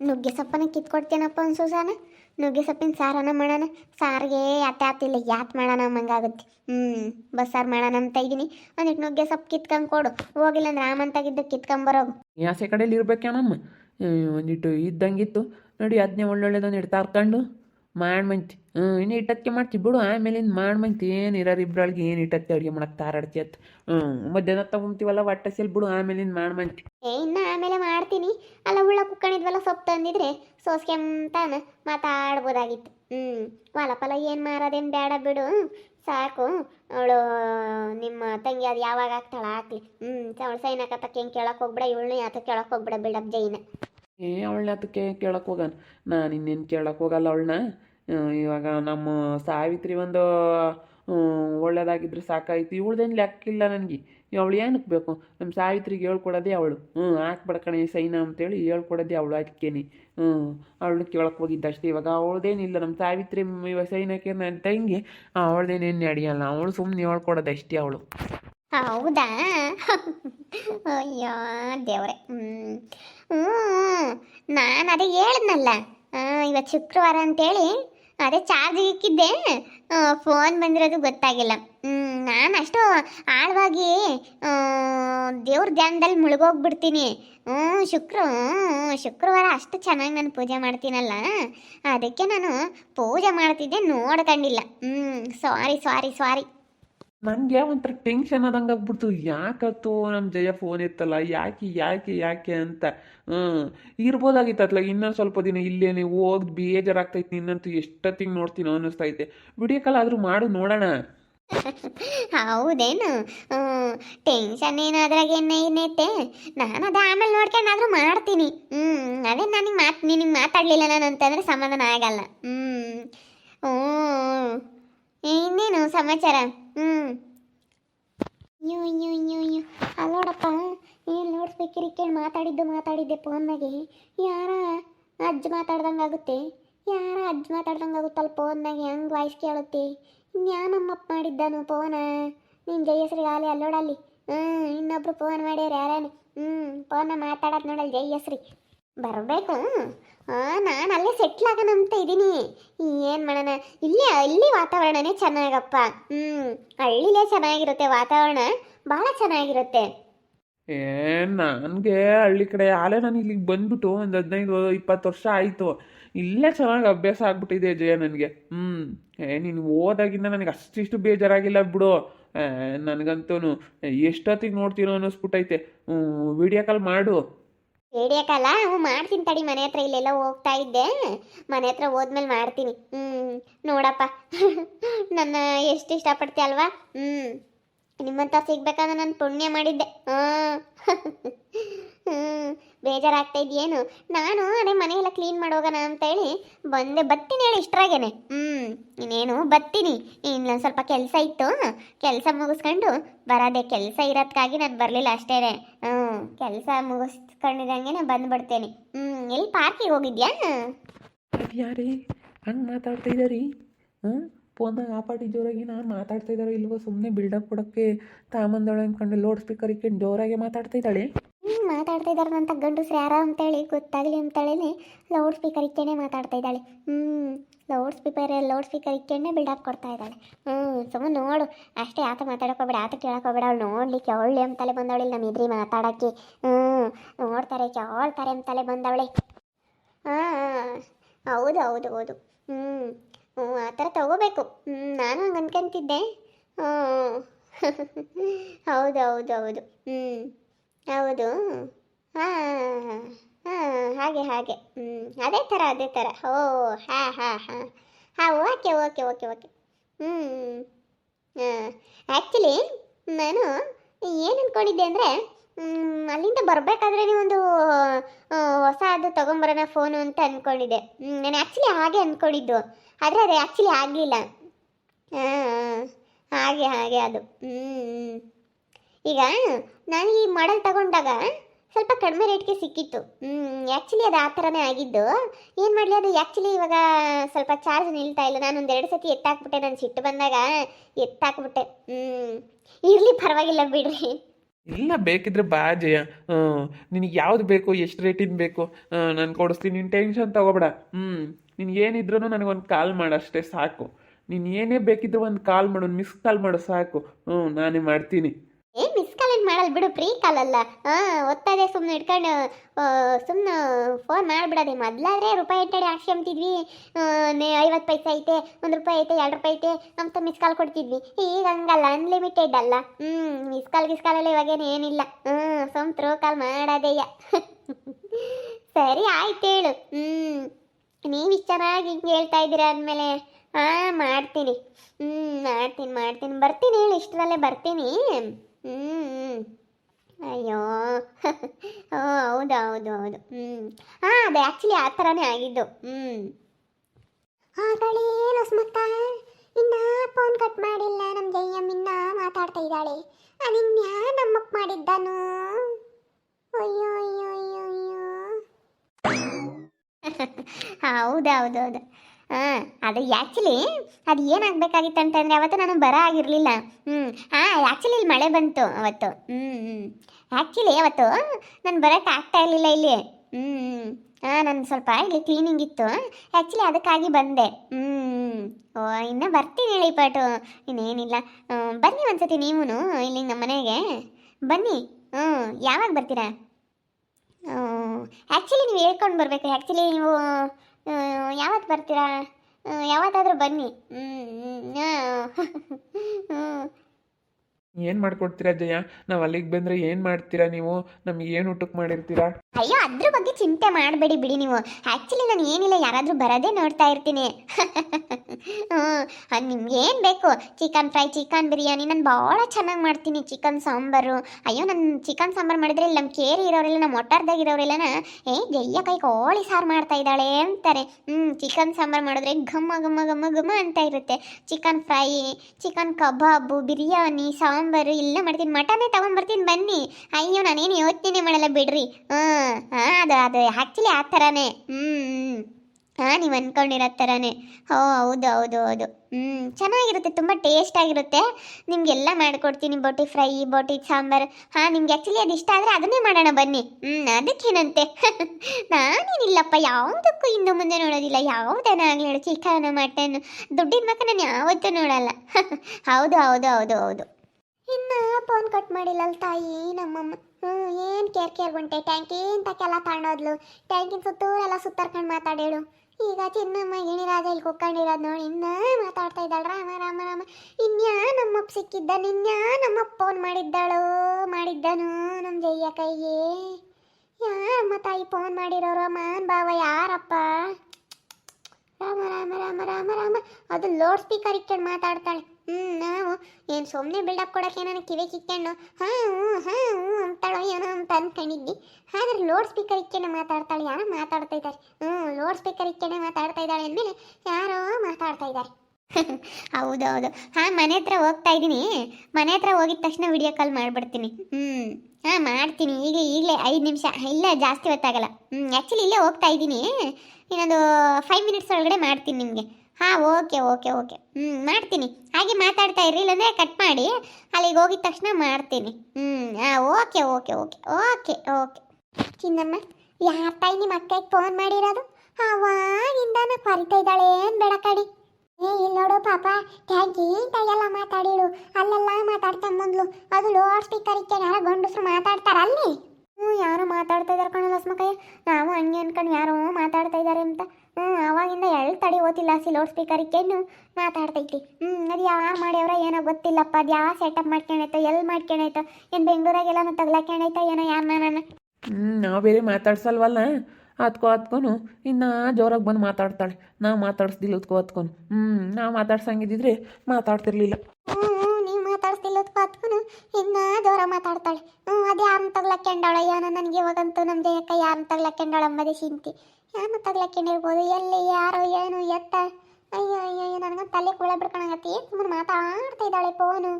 ನುಗ್ಗೆ ಸೊಪ್ಪನ್ನ ಕಿತ್ಕೊಡ್ತೇನಪ್ಪ ಒಂದು ಸುಸಾನ ನುಗ್ಗೆ ಸೊಪ್ಪಿನ ಸಾರನ ಮಾಡೋಣ. ಸಾರಿಗೆ ಯಾತ ಆತಿಲ್ಲ ಯಾತ್ ಮಾಡೋಣ ಮಂಗಾಗುತ್ತೆ ಹ್ಞೂ ಬಸ್ಸಾರು ಮಾಡೋಣ ಅಂತ ಇದ್ದೀನಿ. ಒಂದಿಟ್ಟು ನುಗ್ಗೆ ಸೊಪ್ಪು ಕಿತ್ಕೊಂಡ್ ಕೊಡು. ಹೋಗಿಲ್ಲ ಅಂದ್ರೆ ರಾಮಂತಾಗಿದ್ದು ಕಿತ್ಕೊಂಬರೋಗು ಯಾಸೆ ಕಡೆಯಲ್ಲಿ ಇರ್ಬೇಕೇನಮ್ಮ ಒಂದಿಟ್ಟು ಇದ್ದಂಗಿತ್ತು. ನೋಡಿ ಅದನ್ನೇ ಒಳ್ಳೊಳ್ಳೆದೊಂದು ಇಟ್ಟು ತರ್ಕೊಂಡು ಮಾಡ್ಮಂತಿ. ಹ್ಞೂ ಇನ್ನು ಇಟ್ಟತ್ಕೆ ಮಾಡ್ತಿ ಬಿಡು. ಆಮೇಲಿಂದ ಮಾಡ್ಮಂತಿ. ಏನು ಇರೋರು ಇಬ್ಬರೊಳಗೆ ಏನು ಇಟ್ಟತ್ತೆ ಅಡುಗೆ ಮಾಡಕ್ಕೆ ತಾರಾಡ್ತಿ ಅತ್. ಹ್ಞೂ ಮಧ್ಯಾಹ್ನ ತಗೊಂತೀವಲ್ಲ ಹೊಟ್ಟೆ ಸೆಲ್ ಬಿಡು. ಆಮೇಲಿಂದ ಮಾಡ್ಮಂತಿ. ಏ ಇನ್ನು ಆಮೇಲೆ ಮಾಡ್ತೀನಿ. ಅಲ್ಲ ಉಳ್ಳ ಕುಕ್ಕಣಿದ್ವಲ್ಲ ಸೊಪ್ಪು ತಂದಿದ್ರೆ ಸೋಸ್ಕೆಂತಾನ ಮಾತಾಡ್ಬೋದಾಗಿತ್ತು. ಹ್ಞೂ ಹೊಲ ಫಲ ಏನು ಮಾರೋದೇನು ಬೇಡ. ಬಿಡು ಸಾಕು. ಅವಳು ನಿಮ್ಮ ತಂಗಿ ಅದು ಯಾವಾಗ ಆಗ್ತಾಳ ಹಾಕ್ಲಿ. ಹ್ಞೂ ಅವಳು ಸೈನ್ ಹಾಕತ್ತಕ್ಕೆ ಹೆಂಗೆ ಕೇಳಕ್ಕೆ ಹೋಗ್ಬಿಡ. ಇವಳನ್ನ ಯಾತ ಕೇಳಕ್ಕೆ ಹೋಗ್ಬಿಡ ಬಿಡಪ್ಪ ಜೈನ. ಏ ಅವಳನ್ನ ಅದಕ್ಕೆ ಕೇಳಕ್ಕೆ ಹೋಗಣ ನಾನು ಇನ್ನೇನು ಕೇಳಕ್ಕೆ ಹೋಗಲ್ಲ ಅವಳನ್ನ ಇವಾಗ ನಮ್ಮ ಸಾವಿತ್ರಿ ಒಂದು ಒಳ್ಳೇದಾಗಿದ್ದರೆ ಸಾಕಾಯಿತು. ಇವಳ್ದೇನು ಲೆಕ್ಕಿಲ್ಲ ನನಗೆ. ಅವಳು ಏನಕ್ಕೆ ಬೇಕು? ನಮ್ಮ ಸಾವಿತ್ರಿಗೆ ಹೇಳ್ಕೊಡೋದೇ ಅವಳು. ಹ್ಞೂ ಹಾಕ್ಬಿಡ ಕಣೆ, ಸೈನ ಅಂತೇಳಿ ಹೇಳ್ಕೊಡೋದೇ ಅವಳು ಅದಕ್ಕೇನೆ ಹ್ಞೂ ಅವಳು ಕೇಳಕ್ಕೆ ಹೋಗಿದ್ದಷ್ಟೇ. ಇವಾಗ ಅವಳದೇನಿಲ್ಲ. ನಮ್ಮ ಸಾವಿತ್ರಿ ಇವಾಗ ಸೈನ್ ಹಾಕಿ ನನ್ನ ತಂಗಿ, ಅವಳದೇನೇನು ನಡೆಯಲ್ಲ ಅವಳು ಸುಮ್ಮನೆ ಹೇಳ್ಕೊಡೋದಷ್ಟೇ ಅವಳು. ಹೌದಾ? ಅಯ್ಯೋ, ದೇವ್ರೆ. ಹ್ಞೂ ನಾನು ಅದೇ ಹೇಳಿದ್ನಲ್ಲ. ಇವತ್ತು ಶುಕ್ರವಾರ ಅಂತೇಳಿ ಅದೇ ಚಾರ್ಜ್ ಇಕ್ಕಿದ್ದೆ ಫೋನ್ ಬಂದಿರೋದು ಗೊತ್ತಾಗಿಲ್ಲ. ನಾನು ಅಷ್ಟು ಆಳವಾಗಿ ದೇವ್ರ ಧ್ಯಾನದಲ್ಲಿ ಮುಳುಗೋಗ್ಬಿಡ್ತೀನಿ. ಹ್ಞೂ ಶುಕ್ರ ಶುಕ್ರವಾರ ಅಷ್ಟು ಚೆನ್ನಾಗಿ ನಾನು ಪೂಜೆ ಮಾಡ್ತೀನಲ್ಲ. ಅದಕ್ಕೆ ನಾನು ಪೂಜೆ ಮಾಡ್ತಿದ್ದೆ ನೋಡ್ಕೊಂಡಿಲ್ಲ. ಹ್ಞೂ ಸಾರಿ ಸಾರಿ ಸಾರಿ ನನಗೆ ಒಂಥರ ಟೆನ್ಷನ್ ಆದಂಗೆ ಆಗ್ಬಿಡ್ತು. ಯಾಕತ್ತು ನಮ್ಮ ಜಯ ಫೋನ್ ಇತ್ತಲ್ಲ ಯಾಕೆ ಯಾಕೆ ಯಾಕೆ ಅಂತ. ಹ್ಞೂ ಇರ್ಬೋದಾಗಿತ್ತು. ಅತ್ಲಾಗ ಇನ್ನೊಂದು ಸ್ವಲ್ಪ ದಿನ ಇಲ್ಲೇನೆ ಹೋಗಿ ಬೇಜಾರಾಗ್ತೈತಿ ನಿನ್ನಂತೂ ಎಷ್ಟೊತ್ತಿಗೆ ನೋಡ್ತೀನೋ ಅನ್ನಿಸ್ತೈತೆ. ಆದರೂ ಮಾಡು, ನೋಡೋಣ. ಹೌದೇನು? ಟೆನ್ಷನ್ ಏನು ಅದ್ರಾಗ ಏನೈತೆ? ನಾನು ಅದೇ ಆಮೇಲೆ ನೋಡ್ಕೊಂಡಾದ್ರೂ ಮಾಡ್ತೀನಿ. ಹ್ಞೂ ಅದೇ ನನಗೆ ಮಾತ್ ನಿನಗೆ ಮಾತಾಡ್ಲಿಲ್ಲ ನಾನು ಅಂತಂದರೆ ಸಮಾಧಾನ ಆಗಲ್ಲ. ಹ್ಞೂ ಹ್ಞೂ ಇನ್ನೇನು ಸಮಾಚಾರ? ಹ್ಞೂ ಅಯ್ಯೋ ಅಯ್ಯೋ ಅಯ್ಯೋ ಅಯ್ಯೋ ಅಲ್ಲೋಡಪ್ಪ ಏನು ಲೌಡ್ ಸ್ಪೀಕರ್ ಕೇಳಿ ಮಾತಾಡಿದ್ದು, ಮಾತಾಡಿದ್ದೆ ಫೋನ್ನಾಗೆ. ಯಾರ ಅಜ್ಜ ಮಾತಾಡ್ದಂಗೆ ಆಗುತ್ತೆ? ಯಾರ ಅಜ್ಜ ಮಾತಾಡ್ದಂಗೆ ಆಗುತ್ತಲ್ಲ ಫೋನ್ನಾಗೆ? ಹೆಂಗೆ ವಾಯ್ಸ್ ಕೇಳುತ್ತೆ. ಇನ್ಯಾನಮ್ಮಪ್ಪ ಮಾಡಿದ್ದಾನು ಫೋನ. ನೀನು ಜಯಶ್ರೀ ಆಲಿ ಅಲ್ಲೋಡಲ್ಲಿ. ಹ್ಞೂ ಇನ್ನೊಬ್ರು ಫೋನ್ ಮಾಡ್ಯಾರ ಯಾರಾನು? ಹ್ಞೂ ಫೋನ ಮಾತಾಡೋದು ನೋಡಲ್ಲ ಜಯಶ್ರೀ. ಬರಬೇಕು. ನಾನು ಅಲ್ಲೇ ಸೆಟ್ಲ್ ಆಗೋಣ ಅಂತ ಇದ್ದೀನಿ. ಏನು ಮಾಡೋಣ? ಇಲ್ಲಿ ಇಲ್ಲಿ ವಾತಾವರಣನೇ ಚೆನ್ನಾಗಪ್ಪ. ಹ್ಞೂ ಹಳ್ಳಿಲೇ ಚೆನ್ನಾಗಿರುತ್ತೆ ವಾತಾವರಣ. ಭಾಳ ಚೆನ್ನಾಗಿರುತ್ತೆ. ಏ, ನನಗೆ ಹಳ್ಳಿ ಕಡೆ ಆಲೇ ನಾನು ಇಲ್ಲಿಗೆ ಬಂದ್ಬಿಟ್ಟು ಒಂದು ಹದಿನೈದು, ಇಪ್ಪತ್ತು ವರ್ಷ ಆಯಿತು. ಇಲ್ಲೇ ಚೆನ್ನಾಗಿ ಅಭ್ಯಾಸ ಆಗ್ಬಿಟ್ಟಿದೆ ಜಯ ನನಗೆ. ಹ್ಞೂ ಏ, ನೀನು ಓದಾಗಿಂದ ನನಗೆ ಅಷ್ಟಿಷ್ಟು ಬೇಜಾರಾಗಿಲ್ಲ ಬಿಡು. ನನಗಂತೂ ಎಷ್ಟೊತ್ತಿಗೆ ನೋಡ್ತೀನೋ ಅನ್ನಿಸ್ಬಿಟ್ಟೈತೆ. ವಿಡಿಯೋ ಕಾಲ್ ಮಾಡು. ವಿಡಿಯೋ ಕಾಲ ಹ್ಞೂ ಮಾಡ್ತೀನಿ ತಡಿ, ಮನೆ ಹತ್ರ ಇಲ್ಲೆಲ್ಲ ಹೋಗ್ತಾ ಇದ್ದೆ. ಮನೆ ಹತ್ರ ಹೋದ್ಮೇಲೆ ಮಾಡ್ತೀನಿ. ಹ್ಞೂ ನೋಡಪ್ಪ. ನನ್ನ ಎಷ್ಟು ಇಷ್ಟಪಡ್ತೀಯ ಅಲ್ವಾ? ಹ್ಞೂ ನಿಮ್ಮಂತ ಸಿಗ್ಬೇಕಾದ್ರೆ ನಾನು ಪುಣ್ಯ ಮಾಡಿದ್ದೆ. ಹಾಂ. ಹ್ಞೂ ಬೇಜಾರಾಗ್ತಾ ಇದೆಯೇನು ನಾನು ಅದೇ ಮನೆಯೆಲ್ಲ ಕ್ಲೀನ್ ಮಾಡೋಗೋಣ ಅಂತೇಳಿ ಬಂದೆ. ಬತ್ತೀನಿ ಹೇಳಿ ಇಷ್ಟರಾಗೇನೆ. ಹ್ಞೂ ಇನ್ನೇನು ಬತ್ತೀನಿ. ಇನ್ನೊಂದು ಸ್ವಲ್ಪ ಕೆಲಸ ಇತ್ತು. ಕೆಲಸ ಮುಗಿಸ್ಕೊಂಡು ಬರೋದೆ. ಕೆಲಸ ಇರೋದಕ್ಕಾಗಿ ನಾನು ಬರಲಿಲ್ಲ ಅಷ್ಟೇ. ಹ್ಞೂ ಕೆಲಸ ಮುಗಿಸ್ಕೊಂಡಿದ್ದಂಗೆ ಬಂದ್ಬಿಡ್ತೇನೆ. ಹ್ಞೂ ಎಲ್ಲಿ ಪಾರ್ಕಿಗೆ ಹೋಗಿದ್ಯಾ? ಯಾರೀ, ಹಂಗೆ ಮಾತಾಡ್ತಾ ಇದ್ದಾರಿ ಹ್ಞೂ ಫೋನ್ದಾಗ ಆ ಪಾಟಿ ಜೋರಾಗಿ ನಾನು ಮಾತಾಡ್ತಾ ಇದ್ದಾರೋ ಇಲ್ವೋ ಸುಮ್ಮನೆ ಬಿಲ್ಡಪ್ ಕೊಡೋಕ್ಕೆ ತಾಮಂದಳು ಅಂದ್ಕೊಂಡು ಲೌಡ್ ಸ್ಪೀಕರ್ ಇಕ್ಕೊಂಡು ಜೋರಾಗಿ ಮಾತಾಡ್ತಾ ಇದ್ದಾಳೆ? ಹ್ಞೂ ಮಾತಾಡ್ತಾ ಅಂತ ಗಂಡಸ್ರು ಯಾರ ಅಂತೇಳಿ ಗೊತ್ತಾಗಲಿ ಅಂತೇಳಿ ಲೌಡ್ ಸ್ಪೀಕರ್ ಇಕ್ಕೇನೆ ಮಾತಾಡ್ತಾ ಇದ್ದಾಳೆ. ಹ್ಞೂ ಲೌಡ್ ಸ್ಪೀಕರ್ ಲೌಡ್ ಸ್ಪೀಕರ್ ಇಕ್ಕೇನೆ ಬಿಲ್ಡಪ್ ಕೊಡ್ತಾ ಇದ್ದಾಳೆ. ಹ್ಞೂ ಸುಮ್ಮನೆ ನೋಡು, ಅಷ್ಟೇ ಆತ ಮಾತಾಡೋಕೋಬೇಡ ಆತ ಕೇಳೋಕೋಬೇಡ ಅವಳು ನೋಡ್ಲಿಕ್ಕೆ ಅವಳು ಅಂತಲೇ ಬಂದವಳಿಲ್ಲ ನಮ್ಮ ಇದ್ರಿ ಮಾತಾಡೋಕ್ಕೆ. ಹ್ಞೂ ನೋಡ್ತಾರೆ, ಕೇಳ್ತಾರೆ ಅಂತಲೇ ಬಂದವಳೆ. ಹಾಂ ಹೌದು ಹೌದು ಹೌದು. ಹ್ಞೂ ಹ್ಞೂ ಆ ಥರ ತಗೋಬೇಕು. ಹ್ಞೂ ನಾನು ಹಂಗೆ ಅನ್ಕೊಂತಿದ್ದೆ. ಹ್ಞೂ ಹೌದು ಹೌದು ಹೌದು. ಹ್ಞೂ ಹೌದು. ಹಾಂ ಹಾಂ ಹಾಗೆ ಹಾಗೆ. ಹ್ಞೂ ಅದೇ ಥರ ಅದೇ ಥರ ಓ ಹಾಂ ಹಾಂ ಹಾಂ. ಹಾಂ ಓಕೆ ಓಕೆ ಓಕೆ ಓಕೆ. ಹ್ಞೂ ಹಾಂ. ಆ್ಯಕ್ಚುಲಿ ನಾನು ಏನು ಅಂದ್ಕೊಂಡಿದ್ದೆ ಅಂದರೆ ಅಲ್ಲಿಂದ ಬರಬೇಕಾದ್ರೆ ಆ, ಹೊಸ ಅದು ತೊಗೊಂಬರೋಣ ಫೋನು ಅಂತ ಅಂದ್ಕೊಂಡಿದ್ದೆ ನಾನು ಆ್ಯಕ್ಚುಲಿ ಹಾಗೆ ಅಂದ್ಕೊಂಡಿದ್ದು ಆದರೆ ಅದು ಆ್ಯಕ್ಚುಲಿ ಆಗಲಿಲ್ಲ. ಹಾಂ ಹಾಗೆ ಹಾಗೆ ಅದು. ಹ್ಞೂ ಈಗ ನಾನು ಈ ಮಾಡಲ್ ತಗೊಂಡಾಗ ಸ್ವಲ್ಪ ಕಡಿಮೆ ರೇಟ್ಗೆ ಸಿಕ್ಕಿತ್ತು. ಆ್ಯಕ್ಚುಲಿ ಅದು ಆ ಥರನೇ ಆಗಿದ್ದು. ಏನು ಮಾಡಲಿ, ಅದು ಆ್ಯಕ್ಚುಲಿ ಇವಾಗ ಸ್ವಲ್ಪ ಚಾರ್ಜ್ ನಿಲ್ತಾ ಇಲ್ಲ. ನಾನು ಒಂದೆರಡು ಸತಿ ಎತ್ತಾಕ್ಬಿಟ್ಟೆ. ನಾನು ಸಿಟ್ಟು ಬಂದಾಗ ಎತ್ತಾಕ್ಬಿಟ್ಟೆ. ಹ್ಞೂ ಇರಲಿ, ಪರವಾಗಿಲ್ಲ ಬಿಡ್ರಿ. ಇಲ್ಲ, ಬೇಕಿದ್ರೆ ಬಾ, ಜಯ. ನಿನಗೆ ಯಾವ್ದು ಬೇಕು, ಎಷ್ಟು ರೇಟಿನ ಬೇಕು? ನಾನು ಕೊಡಿಸ್ತೀನಿ. ನೀನು ಟೆನ್ಷನ್ ತಗೋಬೇಡ. ಹ್ಞೂ ನೀನು ಏನಿದ್ರು ನನಗೊಂದು ಕಾಲ್ ಮಾಡು, ಅಷ್ಟೇ ಸಾಕು. ನೀನು ಏನೇ ಬೇಕಿದ್ರೂ ಒಂದು ಕಾಲ್ ಮಾಡು ಮಿಸ್ ಕಾಲ್ ಮಾಡು, ಸಾಕು. ಹ್ಞೂ ನಾನೇ ಮಾಡ್ತೀನಿ. ಏ ಮಿಸ್ ಕಾಲ್ ಏನು ಮಾಡಲ್ಲ ಬಿಡು ಫ್ರೀ ಕಾಲ್ ಅಲ್ಲ. ಹಾಂ ಒತ್ತದೆ ಸುಮ್ಮನೆ ಇಟ್ಕೊಂಡು ಸುಮ್ಮನೆ ಫೋನ್ ಮಾಡಿಬಿಡೋದೆ. ಮೊದಲಾದ್ರೆ ರೂಪಾಯಿ ಇಟ್ಟಡಿ ಹಾಕ್ಸ್ಕೊಂತಿದ್ವಿ ಐವತ್ತು ಪೈಸೆ ಐತೆ, ಒಂದು ರೂಪಾಯಿ ಐತೆ, ಎರಡು ರೂಪಾಯಿ ಐತೆ ಅಂತ ಮಿಸ್ ಕಾಲ್ ಕೊಡ್ತಿದ್ವಿ. ಈಗ ಹಂಗಲ್ಲ ಅನ್ಲಿಮಿಟೆಡ್ ಅಲ್ಲ. ಹ್ಞೂ ಮಿಸ್ ಕಾಲ್ ಗಿಸ್ ಇವಾಗೇನು ಏನಿಲ್ಲ. ಹ್ಞೂ ಸುಮ್ ಥ್ರೋ ಕಾಲ್ ಮಾಡೋದೇಯ ಸರಿ, ಆಯ್ತು ಹೇಳು. ಹ್ಞೂ ನೀವು ಚೆನ್ನಾಗಿ ಹಿಂಗೆ ಹೇಳ್ತಾ ಇದ್ದೀರಾ ಅಂದಮೇಲೆ ಹಾಂ ಮಾಡ್ತೀನಿ. ಹ್ಞೂ ಮಾಡ್ತೀನಿ ಮಾಡ್ತೀನಿ. ಬರ್ತೀನಿ ಹೇಳಿ, ಇಷ್ಟರಲ್ಲೇ ಬರ್ತೀನಿ. ಹ್ಞೂ ಅಯ್ಯೋ. ಓ ಹೌದು ಹೌದು ಹೌದು. ಹ್ಞೂ ಹಾಂ ಅದು ಆ್ಯಕ್ಚುಲಿ ಆ ಥರನೇ ಆಗಿದ್ದು. ಹ್ಞೂ ಆಗಳೇನು ಸ್ಮತ್ತ ಇನ್ನೂ ಫೋನ್ ಕಟ್ ಮಾಡಿಲ್ಲ ನಮ್ಮ ಜಯ್ಯಮ್ಮ ಇನ್ನೂ ಮಾತಾಡ್ತಾ ಇದ್ದಾಳೆ. ಅದಿನ್ಯಾ ನಮ್ಮಪ್ಪ ಮಾಡಿದ್ದಾನು? ಅಯ್ಯೋ ಅಯ್ಯೋ ಅಯ್ಯೋ ಅಯ್ಯೋ. ಹೌದು ಹೌದು ಹೌದು. ಹಾಂ ಅದು ಆ್ಯಕ್ಚುಲಿ ಅದು ಏನಾಗಬೇಕಾಗಿತ್ತು ಅಂತಂದರೆ ಅವತ್ತು ನಾನು ಬರ ಆಗಿರಲಿಲ್ಲ. ಹ್ಞೂ ಹಾಂ ಆ್ಯಕ್ಚುಲಿ ಇಲ್ಲಿ ಮಳೆ ಬಂತು ಅವತ್ತು. ಹ್ಞೂ ಹ್ಞೂ ಆ್ಯಕ್ಚುಲಿ ಅವತ್ತು ನಾನು ಬರೋಕ್ಕೆ ಆಗ್ತಾ ಇರಲಿಲ್ಲ ಇಲ್ಲಿ. ಹ್ಞೂ ಹಾಂ ನಾನು ಸ್ವಲ್ಪ ಇಲ್ಲಿ ಕ್ಲೀನಿಂಗ್ ಇತ್ತು. ಆ್ಯಕ್ಚುಲಿ ಅದಕ್ಕಾಗಿ ಬಂದೆ. ಹ್ಞೂ ಓ, ಇನ್ನು ಬರ್ತೀನಿ ಹೇಳಿ ಪಾಟು. ಇನ್ನೇನಿಲ್ಲ. ಬನ್ನಿ ಒಂದ್ಸತಿ ನೀವು ಇಲ್ಲಿ ನಮ್ಮ ಮನೆಗೆ. ಬನ್ನಿ. ಹ್ಞೂ ಯಾವಾಗ ಬರ್ತೀರಾ? ಆ್ಯಕ್ಚುಲಿ ನೀವು ಹೇಳ್ಕೊಂಡು ಬರಬೇಕು. ಆ್ಯಕ್ಚುಲಿ ನೀವು ಯಾವತ್ತು ಬರ್ತೀರಾ? ಯಾವತ್ತಾದರೂ ಬನ್ನಿ. ಏನು ಮಾಡ್ಕೊಡ್ತೀರಾ ಜಯ? ನಾವು ಅಲ್ಲಿಗೆ ಬಂದರೆ ಏನು ಮಾಡ್ತೀರಾ ನೀವು? ನಮಗೆ ಏನು ಊಟಕ್ಕೆ ಮಾಡಿರ್ತೀರಾ? ಅಯ್ಯೋ ಅದ್ರ ಬಗ್ಗೆ ಚಿಂತೆ ಮಾಡಬೇಡಿ ಬಿಡಿ ನೀವು. ಆ್ಯಕ್ಚುಲಿ ನಾನು ಏನಿಲ್ಲ ಯಾರಾದರೂ ಬರೋದೇ ನೋಡ್ತಾ ಇರ್ತೀನಿ. ಹ್ಞೂ ನಿಮ್ಗೆ ಏನು ಬೇಕು? ಚಿಕನ್ ಫ್ರೈ, ಚಿಕನ್ ಬಿರಿಯಾನಿ, ನಾನು ಭಾಳ ಚೆನ್ನಾಗಿ ಮಾಡ್ತೀನಿ ಚಿಕನ್ ಸಾಂಬಾರು. ಅಯ್ಯೋ, ನಾನು ಚಿಕನ್ ಸಾಂಬಾರು ಮಾಡಿದ್ರೆ ಇಲ್ಲಿ ನಮ್ಮ ಕೇರಿ ಇರೋರೆಲ್ಲ ನಮ್ಮ ಒಟ್ಟಾರ್ದಾಗ ಇರೋರೆಲ್ಲನ ಏ, ಜಯ್ಯ ಕೈ, ಕೋಳಿ ಸಾರು ಮಾಡ್ತಾ ಇದ್ದಾಳೆ ಅಂತಾರೆ. ಹ್ಞೂ ಚಿಕನ್ ಸಾಂಬಾರು ಮಾಡಿದ್ರೆ ಘಮ್ಮ ಘಮ್ಮ ಘಮ್ಮ ಘಮ್ಮ ಅಂತ ಇರುತ್ತೆ. ಚಿಕನ್ ಫ್ರೈ, ಚಿಕನ್ ಕಬಾಬು, ಬಿರಿಯಾನಿ, ಸಾಂಬಾರು ಎಲ್ಲ ಮಾಡ್ತೀನಿ. ಮಟನೇ ತೊಗೊಂಬರ್ತೀನಿ, ಬನ್ನಿ. ಅಯ್ಯೋ, ನಾನೇನು ಯೋಚನೆ ಮಾಡಲ್ಲ ಬಿಡ್ರಿ. ಹ್ಞೂ ಹಾಂ, ಅದು ಅದು ಆ್ಯಕ್ಚುಲಿ ಆ ಥರನೇ. ಹ್ಞೂ ಹಾಂ, ನೀವು ಅನ್ಕೊಂಡಿರೋ ಥರನೇ ಓ ಹೌದು ಹೌದು ಹೌದು. ಹ್ಞೂ ಚೆನ್ನಾಗಿರುತ್ತೆ, ತುಂಬ ಟೇಸ್ಟ್ ಆಗಿರುತ್ತೆ. ನಿಮಗೆಲ್ಲ ಮಾಡಿಕೊಡ್ತೀನಿ ಬೋಟಿ ಫ್ರೈ ಬೋಟಿ ಸಾಂಬಾರು. ಹಾಂ, ನಿಮ್ಗೆ ಆ್ಯಕ್ಚುಲಿ ಅದು ಇಷ್ಟ ಆದರೆ ಅದನ್ನೇ ಮಾಡೋಣ ಬನ್ನಿ. ಹ್ಞೂ ಅದಕ್ಕೇನಂತೆ? ನಾನೇನಿಲ್ಲಪ್ಪ, ಯಾವುದಕ್ಕೂ ಇನ್ನು ಮುಂದೆ ನೋಡೋದಿಲ್ಲ. ಯಾವುದೇನ ಆಗಲಿ ಹೇಳು ಚಿಕನ್ ಮಟನ್ ದುಡ್ಡಿನ ಮಕ್ಕ ನಾನು ಯಾವತ್ತೂ ನೋಡಲ್ಲ. ಹೌದು ಹೌದು ಹೌದು ಹೌದು. ಇನ್ನ ಫೋನ್ ಕಟ್ ಮಾಡಿಲ್ಲ ತಾಯಿ, ನಮ್ಮಮ್ಮ. ಹ್ಞೂ ಏನು ಕೇರ್ ಕೇರ್ ಗುಂಟೆ ಟ್ಯಾಂಕಿ ಇಂತಕ್ಕೆಲ್ಲ ತಗೊಂಡೋದ್ಲು ಟ್ಯಾಂಕಿನ ಸುತ್ತೂರೆಲ್ಲ ಸುತ್ತರ್ಕೊಂಡು ಮಾತಾಡೇಳು. ಈಗ ಚಿನ್ನಮ್ಮ ಗಿಣಿರಾಜ ಇಲ್ಲಿ ಕುತ್ಕೊಂಡಿರೋದು ನೋಡಿ, ಇನ್ನ ಮಾತಾಡ್ತಾ ಇದ್ದಾಳ ರಾಮ ರಾಮ ರಾಮ. ಇನ್ಯಾ ನಮ್ಮಪ್ಪ ಸಿಕ್ಕಿದ್ದ, ನಿನ್ಯಾ ನಮ್ಮಪ್ಪ ಫೋನ್ ಮಾಡಿದ್ದಾಳು, ಮಾಡಿದ್ದನು ನಮ್ಮ ಜಯ್ಯ ಕೈಗೆ. ಯಾರಮ್ಮ ತಾಯಿ ಫೋನ್ ಮಾಡಿರೋರು ಮಾನ್ ಬಾವ ಯಾರಪ್ಪ? ರಾಮ ರಾಮ ರಾಮ ರಾಮ ರಾಮ. ಅದು ಲೋಡ್ ಸ್ಪೀಕರ್ ಇಟ್ಕೊಂಡು ಮಾತಾಡ್ತಾಳೆ. ಏನು ಸುಮ್ಮನೆ ಬಿಲ್ಡಪ್ ಕೊಡೋಕೆ ನಾನು ಕಿವಿ ಕಿಕ್ಕಣ್ಣು ಹಾಂ ಹಾಂ ಹ್ಞೂ ಅಂತಾಳೋ ಏನೋ ಅಂತ ಅಂದ್ಕೊಂಡಿದ್ದಿ ಆದರೆ ಲೋಡ್ ಸ್ಪೀಕರ್ ಇಕ್ಕೇನೆ ಮಾತಾಡ್ತಾಳೆ, ಯಾರೋ ಮಾತಾಡ್ತಾ ಇದ್ದಾರೆ. ಹ್ಞೂ ಲೋಡ್ ಸ್ಪೀಕರ್ ಇಕ್ಕೇನೆ ಮಾತಾಡ್ತಾ ಇದ್ದಾಳೆ ಅಂದಮೇಲೆ ಯಾರೋ ಮಾತಾಡ್ತಾ ಇದ್ದಾರೆ. ಹೌದೌದು. ಹೌದು ಹಾಂ, ಮನೆ ಹತ್ರ ಹೋಗ್ತಾ ಇದ್ದೀನಿ. ಮನೆ ಹತ್ರ ಹೋಗಿದ ತಕ್ಷಣ ವಿಡಿಯೋ ಕಾಲ್ ಮಾಡಿಬಿಡ್ತೀನಿ. ಹ್ಞೂ. ಹಾಂ, ಮಾಡ್ತೀನಿ. ಈಗ ಈಗಲೇ ಐದು ನಿಮಿಷ. ಇಲ್ಲ, ಜಾಸ್ತಿ ಹೊತ್ತಾಗಲ್ಲ. ಹ್ಞೂ ಆ್ಯಕ್ಚುಲಿ ಇಲ್ಲೇ ಹೋಗ್ತಾ ಇದ್ದೀನಿ. ಇನ್ನೊಂದು ಫೈವ್ ಮಿನಿಟ್ಸ್ ಒಳಗಡೆ ಮಾಡ್ತೀನಿ ನಿಮಗೆ. ಹಾಂ, ಓಕೆ ಓಕೆ ಓಕೆ. ಹ್ಞೂ ಮಾಡ್ತೀನಿ. ಹಾಗೆ ಮಾತಾಡ್ತಾ ಇರಿ ಇಲ್ಲಾಂದರೆ ಕಟ್ ಮಾಡಿ ಅಲ್ಲಿಗೆ ಹೋಗಿದ ತಕ್ಷಣ ಮಾಡ್ತೀನಿ. ಹ್ಞೂ ಹಾಂ, okay okay okay okay okay. Chinnamma, ಯಾರ ತಾಯಿ ನಿಮ್ಮ ಅಕ್ಕಗೆ ಫೋನ್ ಮಾಡಿರೋದು? ಅವಾಗಿಂದ ಕರಿತಾ ಇದ್ದಾಳೆ ಏನು ಬೇಡ ಕಡಿ. ಏ ಇಲ್ಲಿ ನೋಡು ಪಾಪ, ಟ್ಯಾಂಕಿ ಎಲ್ಲ ಮಾತಾಡಿಳು ಅಲ್ಲೆಲ್ಲ ಮಾತಾಡ್ತಾ ಬಂದ್ಲು ಅದು ಲೋಡ್ ಸ್ಪೀಕರ್ ಇಕ್ಕೆ ಯಾರೋ ಗಂಡಸರು ಮಾತಾಡ್ತಾರ ಅಲ್ಲಿ? ಹ್ಞೂ ಯಾರೋ ಮಾತಾಡ್ತಾ ಇದಾರೆ ಕಣ ಲಸ್ಮಕಯ್ಯ ನಾವು ಹಂಗೆ ಅನ್ಕೊಂಡು ಯಾರೋ ಮಾತಾಡ್ತಾ ಇದ್ದಾರೆ ಅಂತ. ಹ್ಞೂ ಅವಾಗಿಂದ ಎಳ್ ತಡಿ ಓದಿಲ್ಲ ಸಿ ಲೌಡ್ ಸ್ಪೀಕರ್ ಇಕ್ಕೇನು ಮಾತಾಡ್ತೈತಿ ಹ್ಞೂ ಅದು ಯಾರು ಮಾಡ್ಯವ್ರ ಏನೋ ಗೊತ್ತಿಲ್ಲಪ್ಪ ಅದು ಯಾವ ಸೆಟಪ್ ಮಾಡ್ಕೊಂಡೈತೋ ಎಲ್ಲಿ ಮಾಡ್ಕೊಂಡೈತೋ ಏನು ಬೆಂಗಳೂರಾಗೆಲ್ಲ ತಗ್ಲಾಕ್ಯಣೈತೋ ಏನೋ ಯಾರು ನಾನು ಹ್ಞೂ ನಾವು ಬೇರೆ ಮಾತಾಡ್ಸಲ್ವಲ್ಲ? ಅತ್ಕೋ ಅತ್ಕೊನು ಇನ್ನು ಜೋರಾಗಿ ಬಂದು ಮಾತಾಡ್ತಾಳೆ. ನಾವು ಮಾತಾಡ್ಸ್ದಿಲ್ಲ ಹತ್ಕೋ ಅತ್ಕೊನು ಹ್ಞೂ ನಾವು ಮಾತಾಡ್ಸಂಗಿದ್ದಿದ್ರೆ ಮಾತಾಡ್ತಿರ್ಲಿಲ್ಲ. ಹ್ಞೂ ನೀವು ಮಾತಾಡ್ತಿಲ್ಲ ಅತ್ಕೊನು ಇನ್ನ ಜೋರಾಗಿ ಮಾತಾಡ್ತಾಳೆ. ತಗ್ಲಾಕ್ಯಂಡಾಳ ಏನೋ ನನಗೆ ಇವಾಗಂತೂ ನಮ್ಮ ದೇಹಕ್ಕ ಯಾರನ್ನ ತಗ್ಲಕ್ಕೆಂಡವಳ ಅಂಬದೇ ಚಿಂತಿ ಯಾರನ್ನ ತಗ್ಲಕ್ಕೆಂಡಿರ್ಬೋದು ಎಲ್ಲಿ ಯಾರು, ಏನು, ಎತ್ತ? ಅಯ್ಯೋ ಅಯ್ಯೋ ನನಗಂತ ನನಗೆ ತಲೆ ಕುಳ ಬಿಡ್ಕೊಳಗತ್ತಿ ಏನು ಮಾತಾಡ್ತಾ ಇದ್ದಾಳೆ ಫೋನು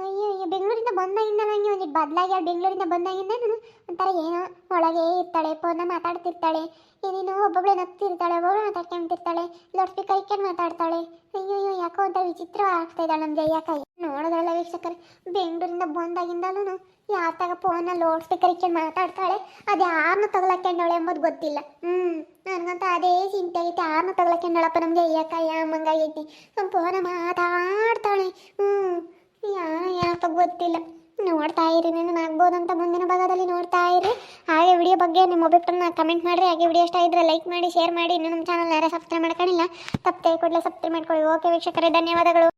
ಅಯ್ಯೋ ಬೆಂಗಳೂರಿಂದ ಬಂದಾಗಿಂದ ನನಗೆ ಬದಲಾಗಿ ಬೆಂಗಳೂರಿಂದ ಬಂದಾಗಿಂದ ನಾನು ಒಂಥರ ಏನೋ ಒಳಗೆ ಇರ್ತಾಳೆ ಫೋನ ಮಾತಾಡ್ತಿರ್ತಾಳೆ, ಏನೇನೋ ಒಬ್ಬೊಬ್ಳೆ ನಗ್ತಿರ್ತಾಳೆ, ಒಬ್ಬೊಬ್ಳು ಮಾತಾಡ್ಕೊಂತಿರ್ತಾಳೆ ಲೌಡ್ ಸ್ಪೀಕರ್ ಇಟ್ಕೊಂಡು ಮಾತಾಡ್ತಾಳೆ. ಅಯ್ಯೋ ಅಯ್ಯೋ, ಯಾಕೋ ಅಂತ ವಿಚಿತ್ರ ಆಗ್ತಾ ಇದ್ದಾಳೆ ನಮ್ಮ ಜಯ್ಯಕಾಯಿ ನೋಡೋದ್ರಲ್ಲ ವೀಕ್ಷಕರು, ಬೆಂಗಳೂರಿಂದ ಬಂದಾಗಿಂದಲೂ ಯಾತಾಗ ಫೋನ ಲೌಡ್ ಸ್ಪೀಕರ್ ಇಟ್ಕೊಂಡು ಮಾತಾಡ್ತಾಳೆ, ಅದು ಯಾರನ್ನ ತಗೊಳಕೊಂಡವಳೆ ಎಂಬುದು ಗೊತ್ತಿಲ್ಲ. ಹ್ಞೂ ನನಗಂತ ಅದೇ ಚಿಂತೆ ಐತೆ ಯಾರನ್ನ ನಮಗೆ ನಮ್ಮ ಜಯ್ಯಕಾಯಿ ಅಮ್ಮಂಗಾಗೈತಿ ನಮ್ಮ ಫೋನ ಮಾತಾಡ್ತಾಳೆ. ಹ್ಞೂ ಯಾರ ಏನಪ್ಪ ಗೊತ್ತಿಲ್ಲ. ನೋಡ್ತಾ ಇರಿ ನಾನು ಆಗ್ಬೋದಂತ ಮುಂದಿನ ಭಾಗದಲ್ಲಿ ನೋಡ್ತಾ ಇರಿ. ಹಾಗೆ ವಿಡಿಯೋ ಬಗ್ಗೆ ನಿಮ್ಮ ಅಭಿಪ್ರಾಯನ ಕಮೆಂಟ್ ಮಾಡಿರಿ. ಹಾಗೆ ವಿಡಿಯೋ ಇಷ್ಟ ಇದ್ರೆ ಲೈಕ್ ಮಾಡಿ ಶೇರ್ ಮಾಡಿ. ಇನ್ನು ನಮ್ಮ ಚಾನಲ್ ಯಾರೇ ಸಬ್ಸ್ಕ್ರೈಬ್ ಮಾಡ್ಕೊಂಡಿಲ್ಲ, ತಪ್ಪದೆ ಕೂಡಲೇ ಸಬ್ಸ್ಕ್ರೈಬ್ ಮಾಡ್ಕೊಳ್ಳಿ. ಓಕೆ ವೀಕ್ಷಕರೇ, ಧನ್ಯವಾದಗಳು.